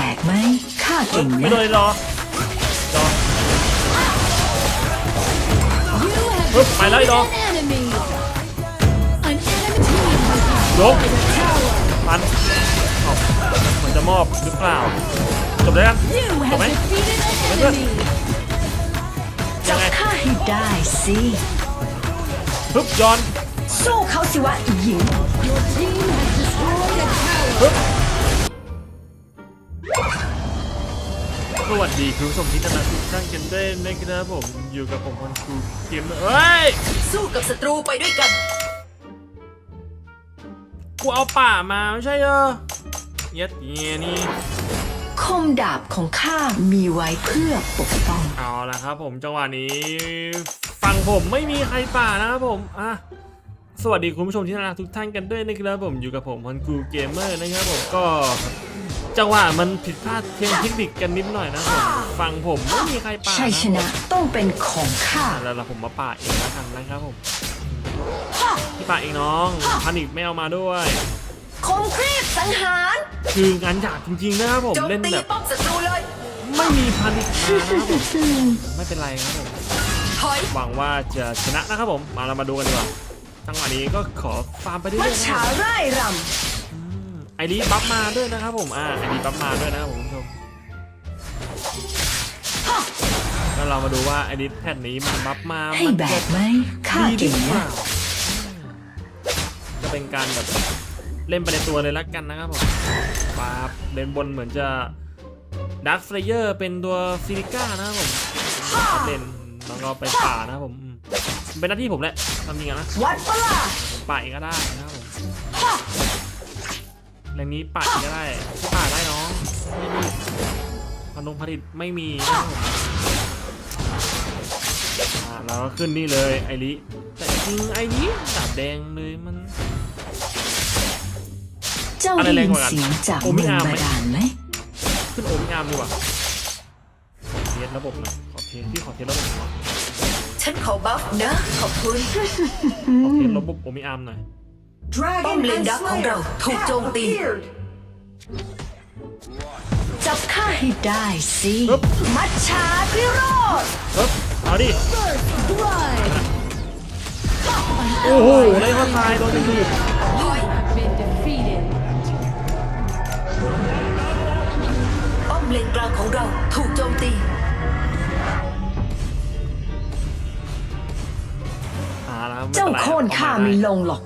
ลกไหมข้าเก่งไม่นะเลยรอรอ You have Húp, mày lấy defeated đồ. an enemy. An enemy team has ยก destroyed a tower. ปันออกเหมือนจะมอบหรือเปล่าจบได้กัน You จบ have ไหม defeated an Mày enemy. จับข้าให้ได้สิปึ๊บย้อนสู้เขาสิวะหญิง Your team สวัสดีคุณผู้ชมที่น่ารักทุกท่านกันด้วยนะครับผมอยู่กับผมคนครูเกมเมอร์เฮ้ยสู้กับศัตรูไปด้วยกันกูเอาป่ามาไม่ใช่เหรอเย็ดเงี้ยนี่คมดาบของข้ามีไว้เพื่อปกป้อง เอาละครับผมจังหวะนี้ฝั่งผมไม่มีใครป่านะครับผมอะสวัสดีคุณผู้ชมที่น่ารักทุกท่านกันด้วยนะครับผมอยู่กับผมคนครูเกมเมอร์นะครับผมก็ จังหวะมันผิดพลาดเพียงเทคนิคกันนิดหน่อยนะครับผมฝั่งผมไม่มีใครป่าชัยชนะต้องเป็นของข้าอะแล้วเราผมมาป่าเองแล้วกันนะครับผมพี่ป่าเองน้องพานิกไม่เอามาด้วยคมครีบสังหารคืองานหยาบจริงๆนะครับผมเล่นแบบป้อมศัตรูเลยไม่มีพานิกมานะครับผมไม่เป็นไรครับผมถอยหวังว่าจะชนะนะครับผมมาเรามาดูกันดีกว่าจังหวะนี้ก็ขอฟาร์มไปเรื่มัอยจๆนะคฉารับร่ายร ไอรีบัฟมาด้วยนะครับผม อ่า ไอรีบัฟมาด้วยนะครับผมคุณผู้ชม แล้วเรามาดูว่าไอรีแพทนี้มันบัฟมาำให้มันแบจะกไหมข้าดีหรืเก่งอเปนะล่าจะเป็นการแบบเล่นไปในตัวเลยละกันนะครับผมปาบเลนบนเหมือนจะดักเฟลเยอร์เป็นตัวซิลิก้านะครับผมเล่นแล้วก็ไปป่านะครับผมอืมเป็นหน้าที่ผมแหละทำจริงอะนะ วัดปะล่ะป่าเองก็ได้นะครับผม แรงนี้ป่าเองก็ได้ป่าได้น้องไม่มีพนงผลิตไม่มีเราก็ขึ้นนี่เลยไอริแต่จริงไอริดาบแดงเลยมันเจ้าได้แรยิงนกว่ากันเสียงจากโอ้เมืองามไหมบาดาลไหมขึ้นโอมิงามดีกว่าเทสระบบนะขอเทสพี่ขอเทสระบบหน่อยฉันขอบัฟนะขอบคุณขอเทสระบบโอมิงามหน่อย ป้อมเลนดักของเราถูกโจมตีจับข้าให้ได้สิปึ๊บมัจฉาพิโรธเฮ้ยเอาดิ First blood. โอ้โหไล่ข้อตายโดนจะดูด You have been defeated. ป้อมเลนกลางของเราถูกโจมตี อ่าแล้วไม่เจ้าป็ไรโค่นข้าไม่ลงหรอก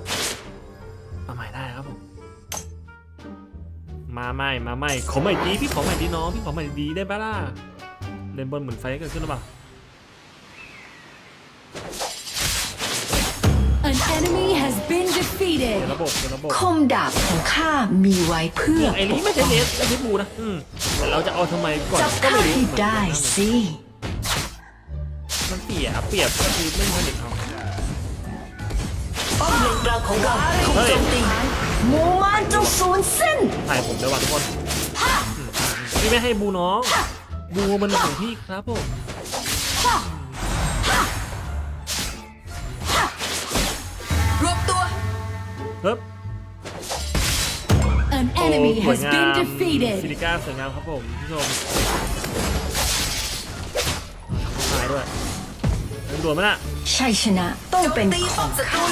มาใหม่มาใหม่ขอใหม่ดีพี่ขอใหม่ดีน้องพี่ขอใหม่ดีได้ปะล่ะเล่นบอลเหมือนไฟเกิดขึ้นหรือเปล่า An enemy has been เดี๋ยว defeated. ระบบเดี๋ยวระบบคมดาบของข้ามีไว้เพื่อไอ้นี้ไม่ใช่เลสไม่ใช่บูนะอืมแต่เราจะเอาทำไมก่อนจับก็ข้าไม่รู้ให้ได้สิ มันเสียเปรียบก็คือไม่ผลิตเอา ป้อมเลนกลางของเราถูกเฮ้ยโจมตีห มูมานจงสูญสิ้นถ่ายผมด้วยว่ะทุกคนอืมพี่ไม่ให้บูน้อง บูมันของพี่ครับผมรวบตัวเฮ้ย An โอ้ enemy สวย has งาม been ซิ defeated. ลิก้าสวยงามครับผมผู้ชมถ่ายด้วยเป็นด่วนไหมน่ะ ชัยชนะต้องเป็นของข้า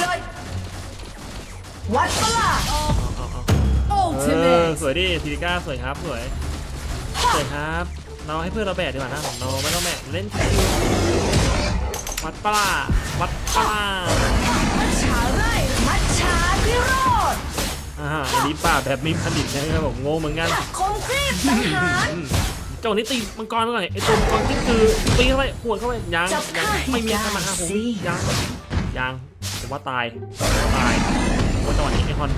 วัดปะล่ะเออ Ultimate. สวยดิทีลิก้าสวยครับสวยสวยครับเราให้เพื่อนเราแบกดีกว่านะเราไม่ต้องแบกเล่นชิวๆวัดปลาวัดปลามัจฉาไร่มัจฉาพิโรธอ่าอันนี้ป่าแบบมีผลิตนะครับผมงงเหมือนกัน คมครีบสังหารอืมเจ้านี้ตีมังกรหน่อยไอ้ตัวมังกรที่คือตีเข้าไปหัวดเข้าไปยังจับยังข้าให้ไม่มีใครมาหาผมได้สิยังยังผมว่าตายตายผมว่า จังหวะนี้ไอคอน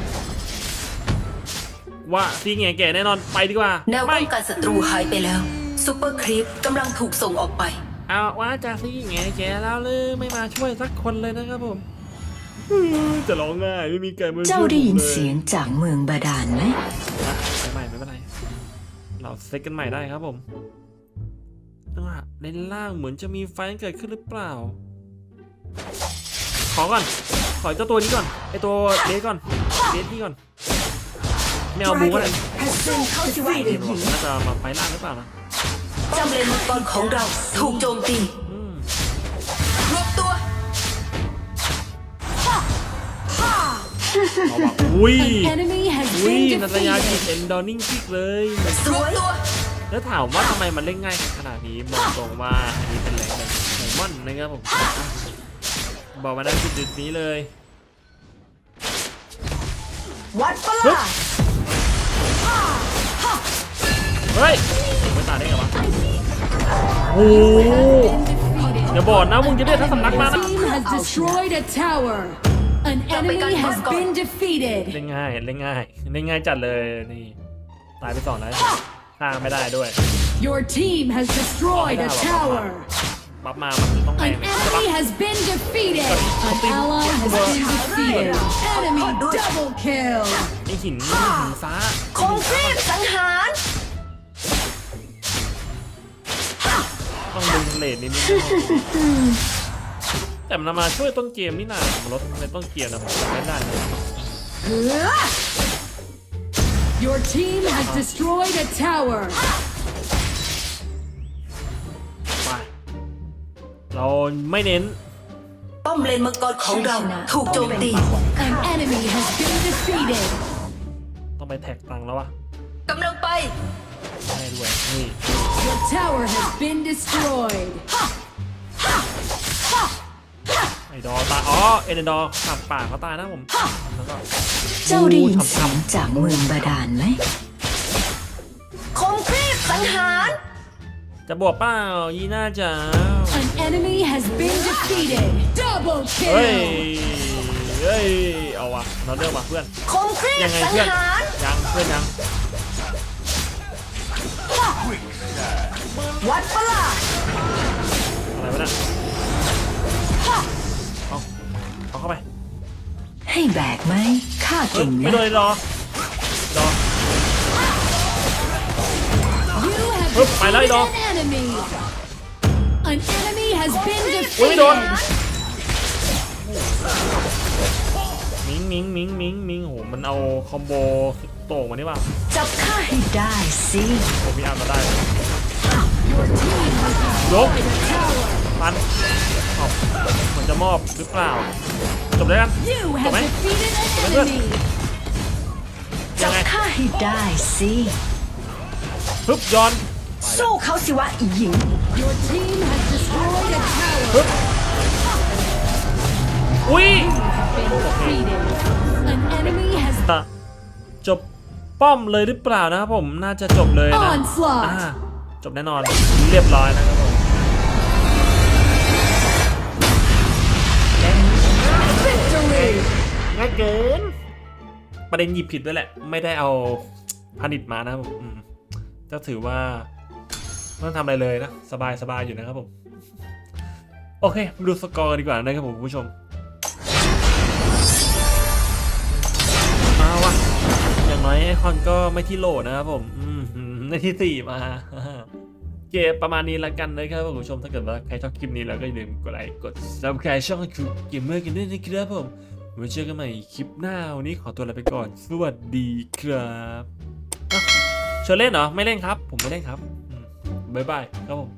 ว่าซีแง่แก่แน่นอนไปดีกว่าแนวไม่ป้องกันศัตรูหายไปแล้วซูเปอร์ครีปกำลังถูกส่งออกไป เอาว่าจะซีแง่แก่แล้วเลยไม่มาช่วยสักคนเลยนะครับผมอื้อจะร้องง่ายไม่มีใครมาช่วยเจ้าได้ยินผมล เสียงจากเมืองบาดาลไหมอะไปใหม่ไม่เป็นไร เราเซตกันใหม่ได้ครับผมจังหวะเลนล่างเหมือนจะมีไฟเกิดขึ้นหรือเปล่า ขอก่อน ขอเจ้าตัวนี้ก่อน ไอตัวเดสก่อน เดสนี่ก่อน ไม่เอาบูก็เลย has been เข้าสิว่าหญิงน่าจะมาไฟล่างหรือเปล่านะเจ้าเลนมังกรของเราถูกโจมตีอืมรวบตัวเอาว่ะอุ้ย Enemy has อุ้ย been นัตยากิด defeated. เอ็นดอร์นิ่งคิกเลยสวยตัวแล้วถามว่าทำไมมันเล่นง่ายขนาดนี้บอกตรงว่าอันนี้เป็นแรงแบบไดมอนด์นะครับผม บอกมาได้จุดๆนี้เลยวัดปะฮึบล่ะเฮ้ยไม่ตายได้ไงวะโอ้โห Defeated. อย่าบอกนะมึงจะเรียกทั้งสำนักมา Your นะ team has destroyed a tower. An enemy has been defeated. เล่นง่ายเล่นง่ายเล่นง่ายจัดเลยนี่ตายไปสองแล้วฆ่าไม่ได้ด้วย Your team has destroyed a tower. ปั๊บมา มันต้องแร An งเลยใช่ปะ enemy has been defeated. An ally has been defeated. Enemy double kill. ไอหินหินฟ้าคงครีบสังหารต้องดึงเลดนิดนึงแต่มันมาช่วยต้นเกมนี่นามันลดในต้นเกมนะผมจำไม่ได้เลย Your team has destroyed a tower. เราไม่เน้น ป้อมเลนมังกรของเราถูกโจมตี An enemy has been defeated. ต้องไปแท็กตังค์แล้ววะกำลังไป ได้ด้วยนี่ Your tower has been destroyed. ไอดอตายอ๋อเอ็นดอร์ขับป่าเขาตายนะผมแล้วก็เจ้าได้ยินโอ้เสียงจากเมืองบาดาลไหมคงครีบสังหาร จะบวกเปล่ายีน่าจ๋า An enemy has been defeated. Double เฮ้ย kill. เฮ้ย เอาวะเราเลือกว่ะเพื่อนคงครีบยังไงสังเพื่อน หารยังเพื่อนยัง วัดปะล่ะอะไรวะเนี่ยเอาเอาเข้าไปให้แบกไหมข้าเฮ้ยเก่งไม่นะโดนรอ You have Húp, mày lấy defeated đồ. an enemy. An enemy has been Ui, đồ. defeated. มิงมิงมิงมิงมิงโหมันเอาคอมโบโต่งมานี่ป่ะจับข้าให้ได้สิผมมีอันมาได้ Your team has ยก destroyed a tower. ปันเอาเหมือนจะมอบหรือเปล่า จบเลยกัน You have Mày. defeated an Mày vượt. enemy. ยัจังบไงข้าให้ได้สิฮึบย้อน สู้เขาสิวะอีหญิง Your team has destroyed a tower. ฮึบอุ้ย Been defeated. An enemy has จบป้อมเลยหรือเปล่านะครับผมน่าจะจบเลยนะ onslaught. อ่าจบแน่นอนเรียบร้อยนะครับผม Victory. ง่ายเกินประเด็นหยิบผิดด้วยแหละ ไม่ได้เอาผลิตมานะครับผมอืมก็ถือว่า ไม่ต้องทำอะไรเลยนะ สบายสบายอยู่นะครับผม โอเคมาดูสกอร์กันดีกว่านะครับผมคุณผู้ชม มาวะอย่างน้อยไอคอนก็ไม่ที่โหลนะครับผมอืมในที่สี่มา เกมประมาณนี้ละกันนะครับผมคุณผู้ชมถ้าเกิดว่าใครชอบคลิปนี้แล้วก็อย่าลืมกดไลค์กด subscribe ช่องคือเกมเมอร์กันด้วยนะครับผมไว้เจอกันใหม่คลิปหน้าวันนี้ขอตัวลาไปก่อน สวัสดีครับอะเชิญเล่นเหรอ ไม่เล่นครับ ผมไม่เล่นครับ บ๊ายบายครับผม